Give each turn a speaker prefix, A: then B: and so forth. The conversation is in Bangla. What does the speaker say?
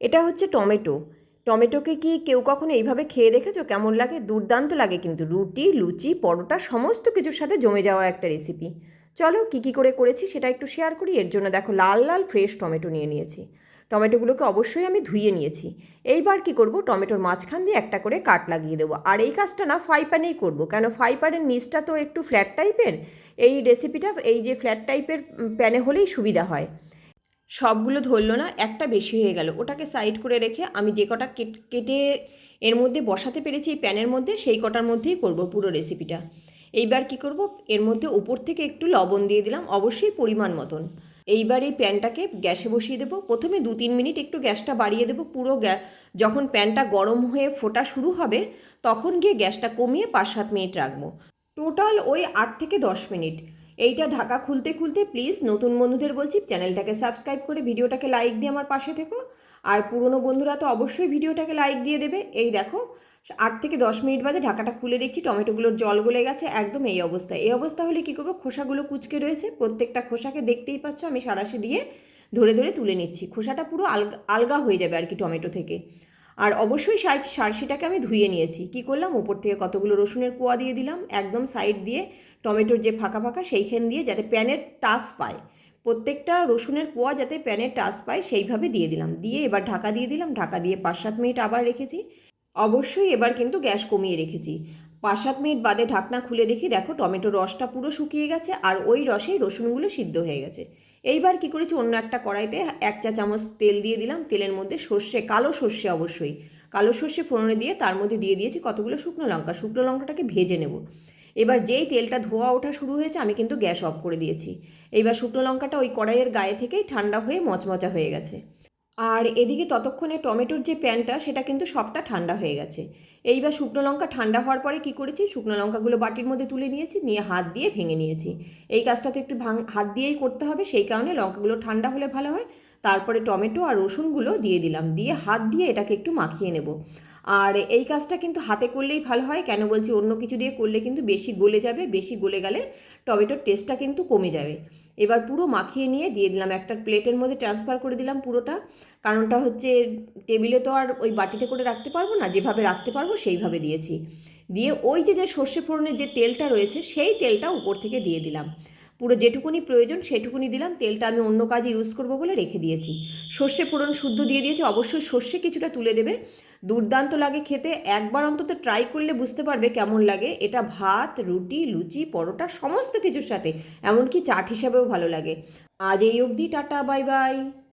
A: এটা হচ্ছে টমেটো। টমেটোকে কি কেউ কখনো এইভাবে খেয়ে দেখেছ? কেমন লাগে? দুর্দান্ত লাগে কিন্তু। রুটি, লুচি, পরোটা, সমস্ত কিছুর সাথে জমে যাওয়া একটা রেসিপি চলো কী কী করে করেছি সেটা একটু শেয়ার করি। এর জন্য দেখো লাল লাল ফ্রেশ টমেটো নিয়ে নিয়েছি। টমেটোগুলোকে অবশ্যই আমি ধুয়ে নিয়েছি। এইবার কি করব? টমেটোর মাঝখান দিয়ে একটা করে কাট লাগিয়ে দেবো। আর এই কাজটা না ফ্রাই প্যানেই করব। কেন ফ্রাই প্যানের নিচটা তো একটু ফ্ল্যাট টাইপের এই রেসিপিটা এই যে ফ্ল্যাট টাইপের প্যানে হলেই সুবিধা হয়। সবগুলো ধরলো না, একটা বেশি হয়ে গেল। ওটাকে সাইড করে রেখে আমি যে কটা কেট- এর মধ্যে বসাতে পেরেছি এই প্যানের মধ্যে, সেই কটার মধ্যেই করব পুরো রেসিপিটা এইবার কি করব? এর মধ্যে উপর থেকে একটু লবণ দিয়ে দিলাম, অবশ্যই পরিমাণ মতন। এইবার এই প্যানটাকে গ্যাসে বসিয়ে দেবো। প্রথমে দু তিন মিনিট একটু গ্যাসটা বাড়িয়ে দেবো, পুরো যখন প্যানটা গরম হয়ে ফোটা শুরু হবে, তখন গিয়ে গ্যাসটা কমিয়ে পাঁচ সাত মিনিট রাখব। টোটাল ওই আট থেকে দশ মিনিট। এইটা ঢাকা খুলতে খুলতে প্লিজ নতুন বন্ধুদের বলছি চ্যানেলটাকে সাবস্ক্রাইব করে ভিডিওটাকে লাইক দিয়ে আমার পাশে থেকো। আর পুরনো বন্ধুরা তো অবশ্যই ভিডিওটাকে লাইক দিয়ে দেবে। এই দেখো, আট থেকে দশ মিনিট বাদে ঢাকাটা খুলে দেখছি, টমেটোগুলোর জল গলে গেছে, একদম এই অবস্থা। এই অবস্থা হলে কী করব? খোসাগুলো কুচকে রয়েছে, প্রত্যেকটা খোসাকে দেখতেই পাচ্ছ, আমি সারাশি দিয়ে ধরে ধরে তুলে নিচ্ছি। খোসাটা পুরো আলগা আলগা হয়ে যাবে আর কি টমেটো থেকে। আর অবশ্যই সার সারসিটাকে আমি ধুয়ে নিয়েছি। কি করলাম? উপর থেকে কতগুলো রসুনের কুয়া দিয়ে দিলাম। একদম সাইড দিয়ে টমেটোর যে ফাঁকা ফাঁকা সেইখান দিয়ে যাতে প্যানের টাস পায়। প্রত্যেকটা রসুনের কুয়া যাতে প্যানের টাস পায়, সেইভাবে দিয়ে দিলাম। দিয়ে এবার ঢাকা দিয়ে দিলাম। ঢাকা দিয়ে পাঁচ সাত মিনিট আবার রেখেছি। অবশ্যই এবার কিন্তু গ্যাস কমিয়ে রেখেছি। পাঁচ সাত মিনিট বাদে ঢাকনা খুলে দেখি, দেখো টমেটোর রসটা পুরো শুকিয়ে গেছে আর ওই রসেই রসুনগুলো সিদ্ধ হয়ে গেছে। এইবার কি করেছি, অন্য একটা কড়াইতে এক চা চামচ তেল দিয়ে দিলাম। তেলের মধ্যে সর্ষে, কালো সর্ষে অবশ্যই। কালো সর্ষে ফোড়নে দিয়ে তার মধ্যে দিয়ে দিয়েছি কতগুলো শুকনো লঙ্কা। শুকনো লঙ্কাটাকে ভেজে নেব। এবার যেই তেলটা ধোয়া ওঠা শুরু হয়েছে, আমি কিন্তু গ্যাস অফ করে দিয়েছি। এইবার শুকনো লঙ্কাটা ওই কড়াইয়ের গায়ে থেকেই ঠান্ডা হয়ে মচমচা হয়ে গেছে। আর এদিকে ততক্ষণে টমেটোর যে প্যানটা, সেটা কিন্তু সবটা ঠান্ডা হয়ে গেছে। এইবার শুকনো লঙ্কা ঠান্ডা হওয়ার পরে কি করেছি? শুকনো লঙ্কাগুলো বাটির মধ্যে তুলে নিয়েছি, নিয়ে হাত দিয়ে ভেঙে নিয়েছি। এই কাজটা তো একটু ভাঙ, হাত দিয়েই করতে হবে, সেই কারণে লঙ্কাগুলো ঠান্ডা হলে ভালো হয়। তারপরে টমেটো আর রসুনগুলো দিয়ে দিলাম, দিয়ে হাত দিয়ে এটাকে একটু মাখিয়ে নেব। আর এই কাজটা কিন্তু হাতে করলেই ভালো হয়। কেন বলছি অন্য কিছু দিয়ে করলে কিন্তু বেশি গলে যাবে, বেশি গলে গেলে টমেটোর টেস্টটা কিন্তু কমে যাবে। এবার পুরো মাখিয়ে নিয়ে দিয়ে দিলাম, একটা প্লেটের মধ্যে ট্রান্সফার করে দিলাম পুরোটা। কারণটা হচ্ছে টেবিলে তো আর ওই বাটিতে করে রাখতে পারব না, যেভাবে রাখতে পারব সেইভাবে দিয়েছি। দিয়ে ওই যে যে সর্ষে ফোড়নের যে তেলটা রয়েছে, সেই তেলটা উপর থেকে দিয়ে দিলাম। পুরো যেটুকুনি প্রয়োজন সেটুকুনি দিলাম, তেলটা আমি অন্য কাজে ইউজ করব বলে রেখে দিয়েছি। সর্ষে ফোড়ন শুদ্ধ দিয়ে দিয়েছি, অবশ্যই সর্ষে কিছুটা তুলে দেবে। দুর্দান্ত লাগে খেতে, একবার অন্তত ট্রাই করলে বুঝতে পারবে কেমন লাগে। এটা ভাত, রুটি, লুচি, পরোটা, সমস্ত কিছুর সাথে, এমনকি চাট হিসাবেও ভালো লাগে। আজ এই অবধি, টাটা বাই বাই